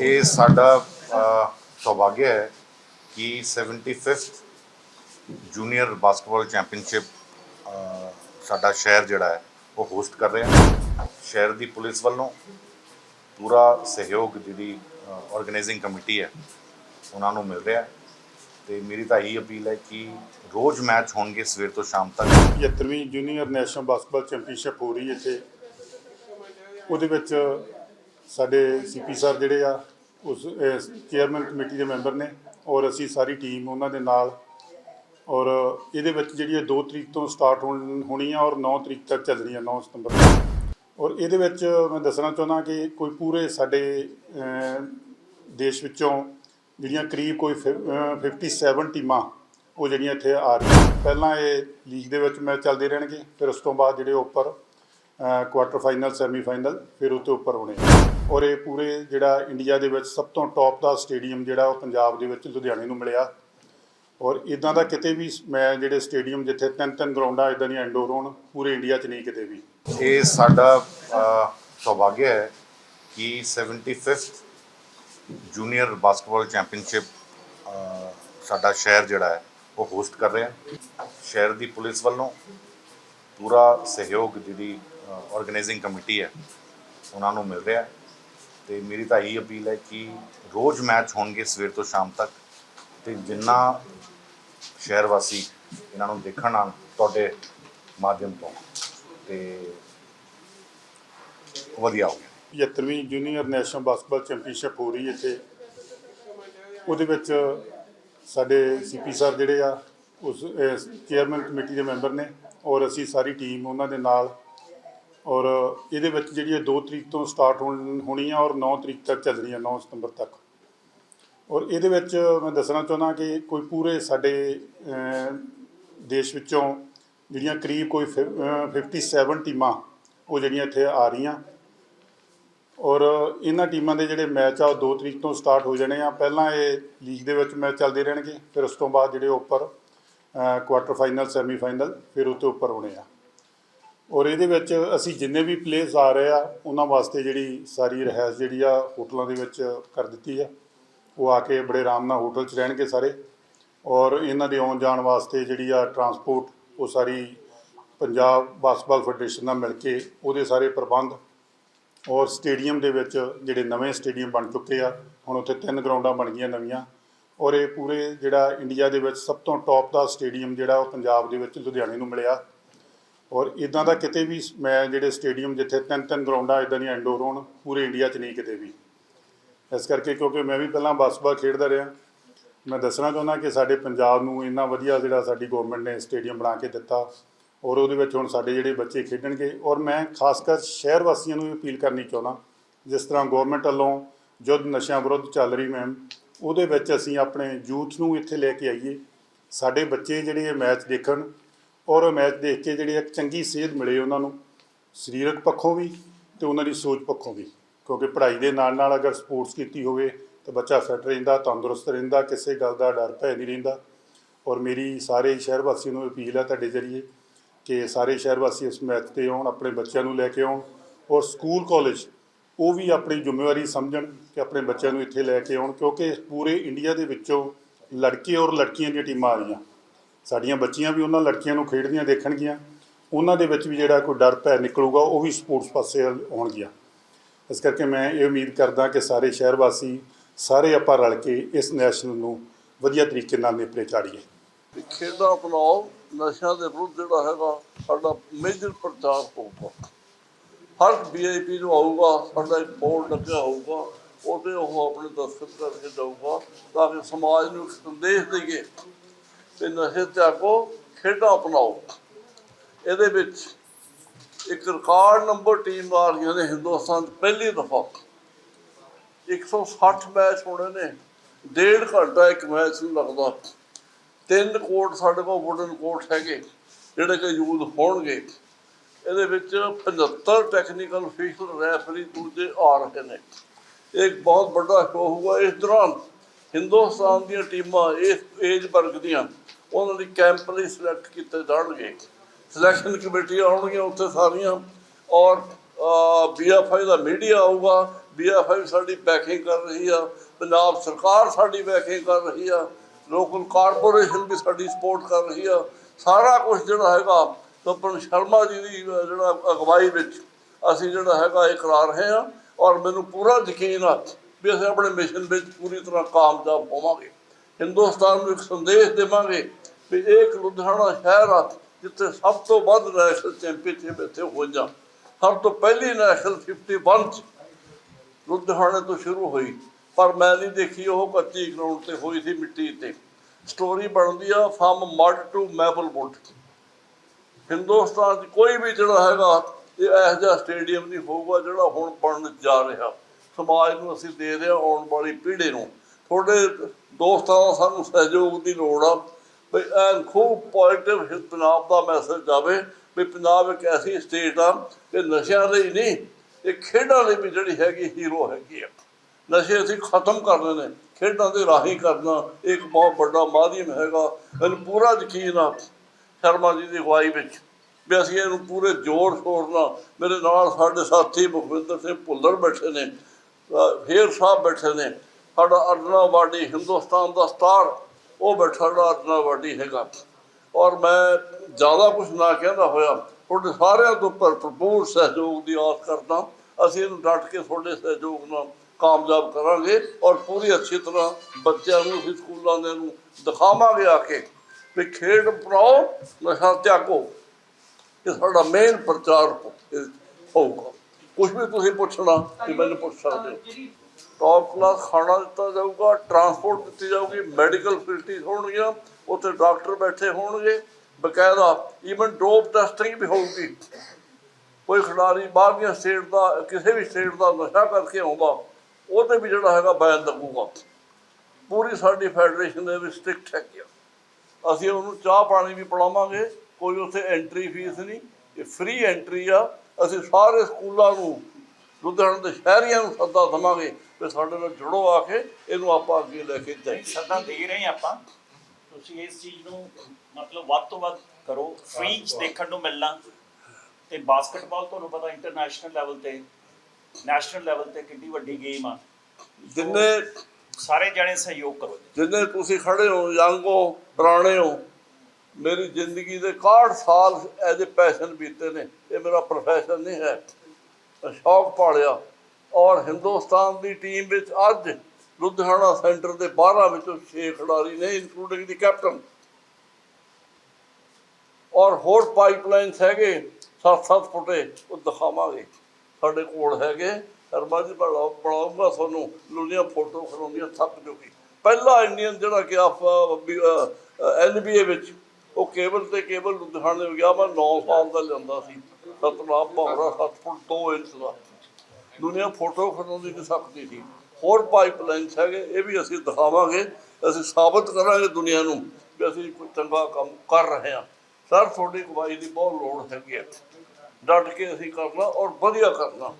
ਇਹ ਸਾਡਾ ਸੌਭਾਗਿਆ ਹੈ ਕਿ 75th ਜੂਨੀਅਰ ਬਾਸਕਟਬਾਲ ਚੈਂਪੀਅਨਸ਼ਿਪ ਸਾਡਾ ਸ਼ਹਿਰ ਜਿਹੜਾ ਹੈ, ਉਹ ਹੋਸਟ ਕਰ ਰਿਹਾ ਹੈ। ਸ਼ਹਿਰ ਦੀ ਪੁਲਿਸ ਵੱਲੋਂ ਪੂਰਾ ਸਹਿਯੋਗ ਜਿਹੜੀ ਆਰਗੇਨਾਈਜ਼ਿੰਗ ਕਮੇਟੀ ਹੈ, ਉਹਨਾਂ ਨੂੰ ਮਿਲ ਰਿਹਾ ਹੈ। ਤੇ ਮੇਰੀ ਤਾਂ ਇਹੀ ਅਪੀਲ ਹੈ ਕਿ ਰੋਜ਼ ਮੈਚ ਹੋਣਗੇ ਸਵੇਰ ਤੋਂ ਸ਼ਾਮ ਤੱਕ। 75ਵੀਂ ਜੂਨੀਅਰ ਨੈਸ਼ਨਲ ਬਾਸਕਟਬਾਲ ਚੈਂਪੀਅਨਸ਼ਿਪ ਹੋ ਰਹੀ ਇੱਥੇ। ਉਹਦੇ ਵਿੱਚ ਸਾਡੇ ਸੀਪੀ ਸਰ ਜਿਹੜੇ ਆ, ਉਸ ਚੇਅਰਮੈਨ ਕਮੇਟੀ ਦੇ ਮੈਂਬਰ ਨੇ ਔਰ ਅਸੀਂ ਸਾਰੀ ਟੀਮ ਉਹਨਾਂ ਦੇ ਨਾਲ ਔਰ ਇਹਦੇ ਵਿੱਚ ਜਿਹੜੀ ਹੈ 2 ਤਰੀਕ ਤੋਂ ਸਟਾਰਟ ਹੋਣੀ ਆ ਔਰ 9 ਤਰੀਕ ਤੱਕ ਚੱਲਣੀ ਆ 9 ਸਤੰਬਰ ਤੱਕ ਔਰ ਇਹਦੇ ਵਿੱਚ ਮੈਂ ਦੱਸਣਾ ਚਾਹੁੰਦਾ ਕਿ ਕੋਈ ਪੂਰੇ ਸਾਡੇ ਦੇਸ਼ ਵਿੱਚੋਂ ਜਿਹੜੀਆਂ ਕਰੀਬ ਕੋਈ ਫਿ- ਅਹ 57 ਟੀਮਾਂ ਉਹ ਜਿਹੜੀਆਂ ਇੱਥੇ ਆ ਰਹੀਆਂ। ਪਹਿਲਾਂ ਇਹ ਲੀਗ ਦੇ ਵਿੱਚ ਮੈਚ ਚੱਲਦੇ ਰਹਿਣਗੇ, ਫਿਰ ਉਸ ਤੋਂ ਬਾਅਦ ਜਿਹੜੇ ਉੱਪਰ ਕੁਆਟਰ ਫਾਈਨਲ ਸੈਮੀ ਫਾਈਨਲ ਫਿਰ ਉਹ ਤੋਂ ਉੱਪਰ ਹੋਣੇ। ਔਰ ਇਹ ਪੂਰੇ ਜਿਹੜਾ ਇੰਡੀਆ ਦੇ ਵਿੱਚ ਸਭ ਤੋਂ ਟੌਪ ਦਾ ਸਟੇਡੀਅਮ ਜਿਹੜਾ ਉਹ ਪੰਜਾਬ ਦੇ ਵਿੱਚ ਲੁਧਿਆਣੇ ਨੂੰ ਮਿਲਿਆ। ਔਰ ਇਦਾਂ ਦਾ ਕਿਤੇ ਵੀ ਮੈਂ ਜਿਹੜੇ ਸਟੇਡੀਅਮ ਜਿੱਥੇ ਤਿੰਨ ਤਿੰਨ ਗਰਾਊਂਡਾਂ ਇਦਾਂ ਦੀਆਂ ਇੰਡੋਰ ਹੋਣ ਪੂਰੇ ਇੰਡੀਆ 'ਚ ਨਹੀਂ ਕਿਤੇ ਵੀ। ਇਹ ਸਾਡਾ ਅ, ਹੈ ਕਿ 75th ਜੂਨੀਅਰ ਬਾਸਕਟਬਾਲ ਚੈਂਪੀਅਨਸ਼ਿਪ ਸਾਡਾ ਸ਼ਹਿਰ ਜਿਹੜਾ ਹੈ ਉਹ ਹੋਸਟ ਕਰ ਰਿਹਾ। ਸ਼ਹਿਰ ਦੀ ਪੁਲਿਸ ਵੱਲੋਂ ਪੂਰਾ ਸਹਿਯੋਗ ਜਿਹੜੀ ਆਰਗੇਨਾਈਜ਼ਿੰਗ ਕਮੇਟੀ ਹੈ ਉਹਨਾਂ ਨੂੰ ਮਿਲ ਰਿਹਾ। ਤੇ ਮੇਰੀ ਤਾਂ ਇਹੀ ਅਪੀਲ ਹੈ ਕਿ ਰੋਜ਼ ਮੈਚ ਹੋਣਗੇ ਸਵੇਰ ਤੋਂ ਸ਼ਾਮ ਤੱਕ ਤੇ ਜਿੰਨਾ ਸ਼ਹਿਰ ਵਾਸੀ ਇਹਨਾਂ ਨੂੰ ਦੇਖਣ ਆਉਣ ਤੁਹਾਡੇ ਮਾਧਿਅਮ ਤੋਂ ਤੇ ਵਧੀਆ ਹੋ ਗਿਆ। 75ਵੀਂ ਜੂਨੀਅਰ ਨੈਸ਼ਨਲ ਬਾਸਕਟਬਾਲ ਚੈਂਪੀਅਨਸ਼ਿਪ ਹੋ ਰਹੀ ਇੱਥੇ। ਉਹਦੇ ਵਿੱਚ ਸਾਡੇ ਸੀਪੀ ਸਰ ਜਿਹੜੇ ਆ, ਉਸ ਚੇਅਰਮੈਨ ਕਮੇਟੀ ਦੇ ਮੈਂਬਰ ਨੇ ਔਰ ਅਸੀਂ ਸਾਰੀ ਟੀਮ ਉਹਨਾਂ ਦੇ ਨਾਲ ਔਰ ਇਹਦੇ ਵਿੱਚ ਜਿਹੜੀ ਹੈ 2 ਤਰੀਕ ਤੋਂ ਸਟਾਰਟ ਹੋਣੀ ਆ ਔਰ 9 ਤਰੀਕ ਤੱਕ ਚੱਲਣੀ ਆ 9 ਸਤੰਬਰ ਤੱਕ। ਔਰ ਇਹਦੇ ਵਿੱਚ ਮੈਂ ਦੱਸਣਾ ਚਾਹੁੰਦਾ ਕਿ ਕੋਈ ਪੂਰੇ ਸਾਡੇ ਦੇਸ਼ ਵਿੱਚੋਂ ਜਿਹੜੀਆਂ ਕਰੀਬ ਕੋਈ ਫਿ- ਅਹ, 57 ਟੀਮਾਂ ਉਹ ਜਿਹੜੀਆਂ ਇੱਥੇ ਆ ਰਹੀਆਂ। ਔਰ ਇਹਨਾਂ ਟੀਮਾਂ ਦੇ ਜਿਹੜੇ ਮੈਚ ਆ ਉਹ 2 ਤਰੀਕ ਤੋਂ ਸਟਾਰਟ ਹੋ ਜਾਣੇ ਆ। ਪਹਿਲਾਂ ਇਹ ਲੀਗ ਦੇ ਵਿੱਚ ਮੈਚ ਚੱਲਦੇ ਰਹਿਣਗੇ ਫਿਰ ਉਸ ਤੋਂ ਬਾਅਦ ਜਿਹੜੇ ਉੱਪਰ ਕੁਆਟਰ ਫਾਈਨਲ ਸੈਮੀ ਫਾਈਨਲ ਫਿਰ ਉਹ ਤੋਂ ਉੱਪਰ ਹੋਣੇ ਆ। ਔਰ ਇਹਦੇ ਵਿੱਚ ਅਸੀਂ ਜਿੰਨੇ ਵੀ ਪਲੇਸ ਆ ਰਹੇ ਆ, ਉਹਨਾਂ ਵਾਸਤੇ ਜਿਹੜੀ ਸਾਰੀ ਰਹਿائش ਜਿਹੜੀ ਆ ਹੋਟਲਾਂ ਦੇ ਵਿੱਚ ਕਰ ਦਿੱਤੀ ਆ। ਉਹ ਆ ਕੇ ਬੜੇ ਆਰਾਮ ਨਾਲ ਹੋਟਲ 'ਚ ਰਹਿਣਗੇ ਸਾਰੇ। ਔਰ ਇਹਨਾਂ ਦੇ ਆਉਣ ਜਾਣ ਵਾਸਤੇ ਜਿਹੜੀ ਆ ਟਰਾਂਸਪੋਰਟ ਉਹ ਸਾਰੀ ਪੰਜਾਬ ਬਾਸਕਟਬਾਲ ਫੈਡਰੇਸ਼ਨ ਨਾਲ ਮਿਲ ਕੇ ਉਹਦੇ ਸਾਰੇ ਪ੍ਰਬੰਧ ਔਰ ਸਟੇਡੀਅਮ ਦੇ ਵਿੱਚ ਜਿਹੜੇ ਨਵੇਂ ਸਟੇਡੀਅਮ ਬਣ ਚੁੱਕੇ ਆ, ਹੁਣ ਉੱਥੇ ਤਿੰਨ ਗਰਾਊਂਡਾਂ ਬਣ ਗਈਆਂ ਨਵੀਆਂ। ਔਰ ਇਹ ਪੂਰੇ ਜਿਹੜਾ ਇੰਡੀਆ ਦੇ ਵਿੱਚ ਸਭ ਤੋਂ ਟੌਪ ਦਾ ਸਟੇਡੀਅਮ ਜਿਹੜਾ ਉਹ ਪੰਜਾਬ ਦੇ ਵਿੱਚ ਲੁਧਿਆਣੇ ਨੂੰ ਮਿਲਿਆ। ਔਰ ਇਦਾਂ ਦਾ ਕਿਤੇ ਵੀ ਮੈਂ ਜਿਹੜੇ ਸਟੇਡੀਅਮ ਜਿੱਥੇ ਤਿੰਨ ਤਿੰਨ ਗਰਾਊਂਡਾਂ ਇਦਾਂ ਦੀਆਂ ਇੰਡੋਰ ਹੋਣ, ਪੂਰੇ ਇੰਡੀਆ 'ਚ ਨਹੀਂ ਕਿਤੇ ਵੀ। ਇਸ ਕਰਕੇ ਕਿਉਂਕਿ ਮੈਂ ਵੀ ਪਹਿਲਾਂ ਬਾਸਕਟਬਾਲ ਖੇਡਦਾ ਰਿਹਾ। ਮੈਂ ਦੱਸਣਾ ਚਾਹੁੰਦਾ ਕਿ ਸਾਡੇ ਪੰਜਾਬ ਨੂੰ ਇੰਨਾ ਵਧੀਆ ਜਿਹੜਾ ਸਾਡੀ ਗਵਰਨਮੈਂਟ ਨੇ ਸਟੇਡੀਅਮ ਬਣਾ ਕੇ ਦਿੱਤਾ ਔਰ ਉਹਦੇ ਵਿੱਚ ਹੁਣ ਸਾਡੇ ਜਿਹੜੇ ਬੱਚੇ ਖੇਡਣਗੇ ਔਰ ਮੈਂ ਖਾਸ ਕਰ ਸ਼ਹਿਰ ਵਾਸੀਆਂ ਨੂੰ ਵੀ ਅਪੀਲ ਕਰਨੀ ਚਾਹੁੰਦਾ, ਜਿਸ ਤਰ੍ਹਾਂ ਗਵਰਨਮੈਂਟ ਵੱਲੋਂ ਜੁੱਧ ਨਸ਼ਿਆਂ ਵਿਰੁੱਧ ਚੱਲ ਰਹੀ ਮੈਮ ਉਹਦੇ ਵਿੱਚ ਅਸੀਂ ਆਪਣੇ ਯੂਥ ਨੂੰ ਇੱਥੇ ਲੈ ਕੇ ਆਈਏ। ਸਾਡੇ ਬੱਚੇ ਜਿਹੜੇ ਇਹ ਮੈਚ ਦੇਖਣ ਔਰ ਉਹ ਮੈਚ ਦੇਖ ਕੇ ਜਿਹੜੀ ਇੱਕ ਚੰਗੀ ਸੇਧ ਮਿਲੇ ਉਹਨਾਂ ਨੂੰ, ਸਰੀਰਕ ਪੱਖੋਂ ਵੀ ਤੇ ਉਹਨਾਂ ਦੀ ਸੋਚ ਪੱਖੋਂ ਵੀ। ਕਿਉਂਕਿ ਪੜ੍ਹਾਈ ਦੇ ਨਾਲ ਨਾਲ ਅਗਰ ਸਪੋਰਟਸ ਕੀਤੀ ਹੋਵੇ ਤਾਂ ਬੱਚਾ ਫਿੱਟ ਰਹਿੰਦਾ, ਤੰਦਰੁਸਤ ਰਹਿੰਦਾ, ਕਿਸੇ ਗੱਲ ਦਾ ਡਰ ਭੈ ਨਹੀਂ ਰਹਿੰਦਾ। ਔਰ ਮੇਰੀ ਸਾਰੇ ਸ਼ਹਿਰ ਵਾਸੀਆਂ ਨੂੰ ਅਪੀਲ ਹੈ ਤੁਹਾਡੇ ਜ਼ਰੀਏ ਕਿ ਸਾਰੇ ਸ਼ਹਿਰ ਵਾਸੀ ਇਸ ਮੈਚ ਤੇ ਆਉਣ, ਆਪਣੇ ਬੱਚਿਆਂ ਨੂੰ ਲੈ ਕੇ ਆਉਣ ਔਰ ਸਕੂਲ, ਕਾਲਜ ਉਹ ਵੀ ਆਪਣੀ ਜ਼ਿੰਮੇਵਾਰੀ ਸਮਝਣ ਕਿ ਆਪਣੇ ਬੱਚਿਆਂ ਨੂੰ ਇੱਥੇ ਲੈ ਕੇ ਆਉਣ ਕਿਉਂਕਿ ਪੂਰੇ ਇੰਡੀਆ ਦੇ ਵਿੱਚੋਂ ਲੜਕੇ ਔਰ ਲੜਕੀਆਂ ਦੀਆਂ ਟੀਮਾਂ ਆ ਰਹੀਆਂ। ਸਾਡੀਆਂ ਬੱਚੀਆਂ ਵੀ ਉਹਨਾਂ ਲੜਕੀਆਂ ਨੂੰ ਖੇਡਦੀਆਂ ਦੇਖਣਗੀਆਂ। ਉਹਨਾਂ ਦੇ ਵਿੱਚ ਵੀ ਜਿਹੜਾ ਕੋਈ ਡਰ ਭੈ ਨਿਕਲੂਗਾ, ਉਹ ਵੀ ਸਪੋਰਟਸ ਪਾਸੇ ਆਉਣਗੀਆਂ ਇਸ ਕਰਕੇ ਮੈਂ ਇਹ ਉਮੀਦ ਕਰਦਾ ਕਿ ਸਾਰੇ ਸ਼ਹਿਰ ਵਾਸੀ ਸਾਰੇ ਆਪਾਂ ਰਲ ਕੇ ਇਸ ਨੈਸ਼ਨਲ ਨੂੰ ਵਧੀਆ ਤਰੀਕੇ ਨਾਲ ਨੇਪਰੇ ਚਾੜੀਏ। ਖੇਡਾਂ ਅਪਣਾਓ, ਨਸ਼ਿਆਂ ਦੇ ਵਿਰੁੱਧ ਜਿਹੜਾ ਹੈਗਾ, ਸਾਡਾ ਮੇਜਰ ਪ੍ਰਚਾਰ ਹੋਊਗਾ। ਹਰ ਵੀਆਈਪੀ ਨੂੰ ਆਊਗਾ, ਸਾਡਾ ਇੱਕ ਬੋਰਡ ਲੱਗਿਆ ਹੋਊਗਾ, ਉਹਦੇ ਉਹ ਆਪਣੇ ਦਸਤਖਤ ਕਰਕੇ ਜਾਊਗਾ, ਤਾਂ ਕਿ ਸਮਾਜ ਨੂੰ ਇੱਕ ਸੰਦੇਸ਼ ਦੇਈਏ ਕਿ ਨਸ਼ੇ ਤਿਆਗੋ ਖੇਡਾਂ ਅਪਣਾਓ। ਇਹਦੇ ਵਿੱਚ ਇੱਕ ਰਿਕਾਰਡ ਨੰਬਰ ਟੀਮ ਆ ਰਹੀਆਂ ਨੇ ਹਿੰਦੁਸਤਾਨ 'ਚ ਪਹਿਲੀ ਦਫਾ। 160 ਮੈਚ ਹੋਣੇ ਨੇ, ਡੇਢ ਘੰਟਾ ਇੱਕ ਮੈਚ ਨੂੰ ਲੱਗਦਾ। ਤਿੰਨ ਕੋਟ ਸਾਡੇ ਕੋਲ ਵੁਡਨ ਕੋਟ ਹੈਗੇ, ਜਿਹੜੇ ਕਿ ਯੂਜ਼ ਹੋਣਗੇ। ਇਹਦੇ ਵਿੱਚ 75 ਟੈਕਨੀਕਲ ਅਫੀਸ਼ਲ ਰੈਫਰੀ ਦੂਜੇ ਆ ਰਹੇ ਨੇ। ਇਹ ਇੱਕ ਬਹੁਤ ਵੱਡਾ ਸ਼ੋਅ ਹੋਊਗਾ। ਇਸ ਦੌਰਾਨ ਹਿੰਦੁਸਤਾਨ ਦੀਆਂ ਟੀਮਾਂ ਇਸ ਏਜ ਵਰਗ ਦੀਆਂ ਉਹਨਾਂ ਦੀ ਕੈਂਪ ਲਈ ਸਿਲੈਕਟ ਕੀਤੇ ਜਾਣਗੇ। ਸਿਲੈਕਸ਼ਨ ਕਮੇਟੀ ਆਉਣਗੀਆਂ ਉੱਥੇ ਸਾਰੀਆਂ। ਔਰ ਬੀਐਫਆਈ ਦਾ ਮੀਡੀਆ ਆਊਗਾ। ਬੀਐਫਆਈ ਸਾਡੀ ਬੈਕਿੰਗ ਕਰ ਰਹੀ ਆ। ਪੰਜਾਬ ਸਰਕਾਰ ਸਾਡੀ ਪੈਕਿੰਗ ਕਰ ਰਹੀ ਆ। ਲੋਕਲ ਕਾਰਪੋਰੇਸ਼ਨ ਵੀ ਸਾਡੀ ਸਪੋਰਟ ਕਰ ਰਹੀ ਆ। ਸਾਰਾ ਕੁਝ ਜਿਹੜਾ ਹੈਗਾ ਕਪਨ ਸ਼ਰਮਾ ਜੀ ਦੀ ਜਿਹੜਾ ਅਗਵਾਈ ਵਿੱਚ ਅਸੀਂ ਜਿਹੜਾ ਹੈਗਾ ਇਹ ਕਰਾ ਰਹੇ ਹਾਂ ਔਰ ਮੈਨੂੰ ਪੂਰਾ ਯਕੀਨ ਆ ਵੀ ਅਸੀਂ ਆਪਣੇ ਮਿਸ਼ਨ ਵਿੱਚ ਪੂਰੀ ਤਰ੍ਹਾਂ ਕਾਮਯਾਬ ਹੋਵਾਂਗੇ। ਹਿੰਦੁਸਤਾਨ ਨੂੰ ਇੱਕ ਸੰਦੇਸ਼ ਦੇਵਾਂਗੇ ਵੀ ਇਹ ਇੱਕ ਲੁਧਿਆਣਾ ਸ਼ਹਿਰ ਆ ਜਿੱਥੇ ਸਭ ਤੋਂ ਵੱਧ ਨੈਸ਼ਨਲ ਚੈਂਪੀਅਨਸ਼ਿਪ ਇੱਥੇ ਹੋਈਆਂ ਸਭ ਤੋਂ ਪਹਿਲੀ ਨੈਸ਼ਨਲ 51 ਚ ਲੁਧਿਆਣੇ ਤੋਂ ਸ਼ੁਰੂ ਹੋਈ। ਪਰ ਮੈਂ ਨਹੀਂ ਦੇਖੀ, ਉਹ ਕੱਚੀ ਗਰਾਊਂਡ ਤੇ ਹੋਈ ਸੀ ਮਿੱਟੀ ਤੇ। ਸਟੋਰੀ ਬਣਦੀ ਆ from mud to maple Hindustan 'ਚ ਕੋਈ ਵੀ ਜਿਹੜਾ ਹੈਗਾ, ਇਹ ਇਹੋ ਜਿਹਾ ਸਟੇਡੀਅਮ ਨਹੀਂ ਹੋਊਗਾ ਜਿਹੜਾ ਹੁਣ ਬਣਨ ਜਾ ਰਿਹਾ। ਸਮਾਜ ਨੂੰ ਅਸੀਂ ਦੇ ਰਹੇ ਹਾਂ ਆਉਣ ਵਾਲੀ ਪੀੜ੍ਹੀ ਨੂੰ। ਤੁਹਾਡੇ ਦੋਸਤਾਂ ਦਾ ਸਾਨੂੰ ਸਹਿਯੋਗ ਦੀ ਲੋੜ ਆ। ਵੀ ਐਨ ਖੂਬ ਪੋਜ਼ਿਟਿਵ ਪੰਜਾਬ ਦਾ ਮੈਸੇਜ ਆਵੇ ਵੀ ਪੰਜਾਬ ਇੱਕ ਐਸੀ ਸਟੇਟ ਆ ਕਿ ਨਸ਼ਿਆਂ ਲਈ ਨਹੀਂ, ਇਹ ਖੇਡਾਂ ਲਈ ਵੀ ਜਿਹੜੀ ਹੈਗੀ ਹੀਰੋ ਹੈਗੀ ਆ। ਨਸ਼ੇ ਅਸੀਂ ਖਤਮ ਕਰਨੇ ਨੇ, ਖੇਡਾਂ ਦੇ ਰਾਹੀਂ ਕਰਨਾ ਇੱਕ ਬਹੁਤ ਵੱਡਾ ਮਾਧਿਅਮ ਹੈਗਾ, ਇਹਨੂੰ ਪੂਰਾ ਯਕੀਨ ਆ ਸ਼ਰਮਾ ਜੀ ਦੀ ਅਗਵਾਈ ਵਿੱਚ ਵੀ ਅਸੀਂ ਇਹਨੂੰ ਪੂਰੇ ਜ਼ੋਰ ਸ਼ੋਰ ਨਾਲ ਮੇਰੇ ਨਾਲ ਸਾਡੇ ਸਾਥੀ ਮੁਖਵਿੰਦਰ ਸਿੰਘ ਭੁੱਲਰ ਬੈਠੇ ਨੇ, ਅਹ ਹੇਰ ਸਾਹਿਬ ਬੈਠੇ ਨੇ, ਸਾਡਾ ਅਰਨਾ ਵਾਡੀ ਹਿੰਦੁਸਤਾਨ ਦਾ ਸਟਾਰ ਉਹ ਬੈਠਾ ਸਾਡਾ ਅਰਜਨਾ ਵਾਡੀ ਹੈਗਾ। ਔਰ ਮੈਂ ਜ਼ਿਆਦਾ ਕੁਝ ਨਾ ਕਹਿੰਦਾ ਹੋਇਆ, ਤੁਹਾਡੇ ਸਾਰਿਆਂ ਤੋਂ ਭਰ- ਭਰਪੂਰ ਸਹਿਯੋਗ ਦੀ ਆਸ ਕਰਦਾ। ਅਸੀਂ ਇਹਨੂੰ ਡਟ ਕੇ ਤੁਹਾਡੇ ਸਹਿਯੋਗ ਨਾਲ ਕਾਮਯਾਬ ਕਰਾਂਗੇ ਔਰ ਪੂਰੀ ਅੱਛੀ ਤਰ੍ਹਾਂ ਬੱਚਿਆਂ ਨੂੰ, ਅਸੀਂ ਸਕੂਲਾਂ ਦੇ ਨੂੰ ਦਿਖਾਵਾਂਗੇ ਆ ਕੇ ਵੀ ਖੇਡ ਬਣਾਓ, ਨਸ਼ਾ ਤਿਆਗੋ ਇਹ ਸਾਡਾ ਮੇਨ ਪ੍ਰਚਾਰ ਹੋਊਗਾ। ਕੁਝ ਵੀ ਤੁਸੀਂ ਪੁੱਛਣਾ ਕਿ ਮੈਨੂੰ ਪੁੱਛ ਸਕਦੇ ਹੋ। ਟੌਪ ਕਲਾਸ ਖਾਣਾ ਦਿੱਤਾ ਜਾਊਗਾ, ਟਰਾਂਸਪੋਰਟ ਦਿੱਤੀ ਜਾਊਗੀ, ਮੈਡੀਕਲ ਫੈਸਿਲਿਟੀਜ਼ ਹੋਣਗੀਆਂ, ਉੱਥੇ ਡਾਕਟਰ ਬੈਠੇ ਹੋਣਗੇ। ਬਕਾਇਦਾ ਈਵਨ ਡੋਪ ਟੈਸਟਿੰਗ ਵੀ ਹੋਊਗੀ। ਕੋਈ ਖਿਡਾਰੀ ਬਾਹਰਲੀਆਂ ਸਟੇਟ ਦਾ, ਕਿਸੇ ਵੀ ਸਟੇਟ ਦਾ ਨਸ਼ਾ ਕਰਕੇ ਆਉਂਦਾ ਉਹ ਤੇ ਵੀ ਜਿਹੜਾ ਹੈਗਾ ਬੈਨ ਲੱਗੂਗਾ। ਪੂਰੀ ਸਾਡੀ ਫੈਡਰੇਸ਼ਨ ਦੇ ਵਿੱਚ ਸਟ੍ਰਿਕਟ ਹੈਗੀ ਆ। ਅਸੀਂ ਉਹਨੂੰ ਚਾਹ ਪਾਣੀ ਵੀ ਪਿਲਾਵਾਂਗੇ, ਕੋਈ ਉੱਥੇ ਐਂਟਰੀ ਫੀਸ ਨਹੀਂ, ਇਹ ਫ੍ਰੀ ਐਂਟਰੀ ਆ। ਅਸੀਂ ਸਾਰੇ ਸਕੂਲਾਂ ਨੂੰ, ਲੁਧਿਆਣਾ ਦੇ ਸ਼ਹਿਰੀਆਂ ਨੂੰ ਸੱਦਾ ਦੇਵਾਂਗੇ ਵੀ ਸਾਡੇ ਨਾਲ ਜੁੜੋ ਆ ਕੇ ਇਹਨੂੰ ਆਪਾਂ ਅੱਗੇ ਲੈ ਕੇ ਜਾਈਏ। ਸਦਾ ਦੇ ਰਹੇ ਆਪਾਂ। ਤੁਸੀਂ ਇਸ ਚੀਜ਼ ਨੂੰ ਮਤਲਬ ਵੱਧ ਤੋਂ ਵੱਧ ਕਰੋ। ਫ੍ਰੀ ਚ ਦੇਖਣ ਨੂੰ ਮਿਲਣਾ। ਤੇ ਬਾਸਕਟਬਾਲ ਤੁਹਾਨੂੰ ਪਤਾ ਇੰਟਰਨੈਸ਼ਨਲ ਲੈਵਲ ਤੇ ਨੈਸ਼ਨਲ ਲੈਵਲ ਤੇ ਕਿੰਨੀ ਵੱਡੀ ਗੇਮ ਆ। ਜਿੰਨੇ ਸਾਰੇ ਜਣੇ ਸਹਿਯੋਗ ਕਰੋ। ਜਿੰਨੇ ਤੁਸੀਂ ਖੜੇ ਹੋ ਯੰਗ ਹੋ ਪੁਰਾਣੇ ਹੋ ਮੇਰੀ ਜ਼ਿੰਦਗੀ ਦੇ 61 ਸਾਲ ਐਜ਼ ਅ ਪੈਸ਼ਨ ਬੀਤੇ ਨੇ। ਇਹ ਮੇਰਾ ਪ੍ਰੋਫੈਸ਼ਨ ਨਹੀਂ ਹੈ। ਸ਼ੌਕ ਪਾਲਿਆ। ਔਰ ਹਿੰਦੁਸਤਾਨ ਦੀ ਟੀਮ ਵਿੱਚ ਅੱਜ ਲੁਧਿਆਣਾ ਸੈਂਟਰ ਦੇ 12 ਵਿੱਚੋਂ 6 ਖਿਡਾਰੀ ਨੇ ਇਨਕਲੂਡਿੰਗ ਦੀ ਕੈਪਟਨ ਔਰ ਹੋਰ ਪਾਈਪਲਾਈਨਸ ਹੈਗੇ 7-7 ਫੁੱਟੇ, ਉਹ ਦਿਖਾਵਾਂਗੇ। ਸਾਡੇ ਕੋਲ ਹੈਗੇ, ਸ਼ਰਮਾ ਜੀ ਬੜਾ ਬਣਾਉਂਗਾ ਤੁਹਾਨੂੰ, ਲੁਧਿਆਣਾ ਫੋਟੋ ਖਿਲਾਉਂਦੀਆਂ ਥੱਪ ਜੋਗੀ। ਪਹਿਲਾ ਇੰਡੀਅਨ ਜਿਹੜਾ ਕਿ ਆਪ ਐਨਬੀਏ ਵਿੱਚ, ਉਹ ਕੇਬਲ ਤੇ ਕੇਵਲ ਲੁਧਿਆਣੇ ਗਿਆ, ਮੈਂ 9 ਸਾਲ ਦਾ ਲੈਂਦਾ ਸੀ। ਸਤਨਾਮ ਭਾਵਰਾ 7 ਫੁੱਟ 2 ਇੰਚ ਦਾ। ਦੁਨੀਆ ਫੋਟੋ ਖਿਲਾਉਂਦੀ ਨਹੀਂ ਸਕਦੀ ਸੀ। ਹੋਰ ਪਾਈਪਲਾਈਨਸ ਹੈਗੇ, ਇਹ ਵੀ ਅਸੀਂ ਦਿਖਾਵਾਂਗੇ, ਅਸੀਂ ਸਾਬਤ ਕਰਾਂਗੇ ਦੁਨੀਆ ਨੂੰ ਕਿ ਅਸੀਂ ਕੋਈ ਚੰਗਾ ਕੰਮ ਕਰ ਰਹੇ ਹਾਂ। ਸਰ, ਤੁਹਾਡੀ ਅਗਵਾਈ ਦੀ ਬਹੁਤ ਲੋੜ ਹੈਗੀ ਹੈ। ਡਟ ਕੇ ਅਸੀਂ ਕਰਨਾ ਔਰ ਵਧੀਆ ਕਰਨਾ।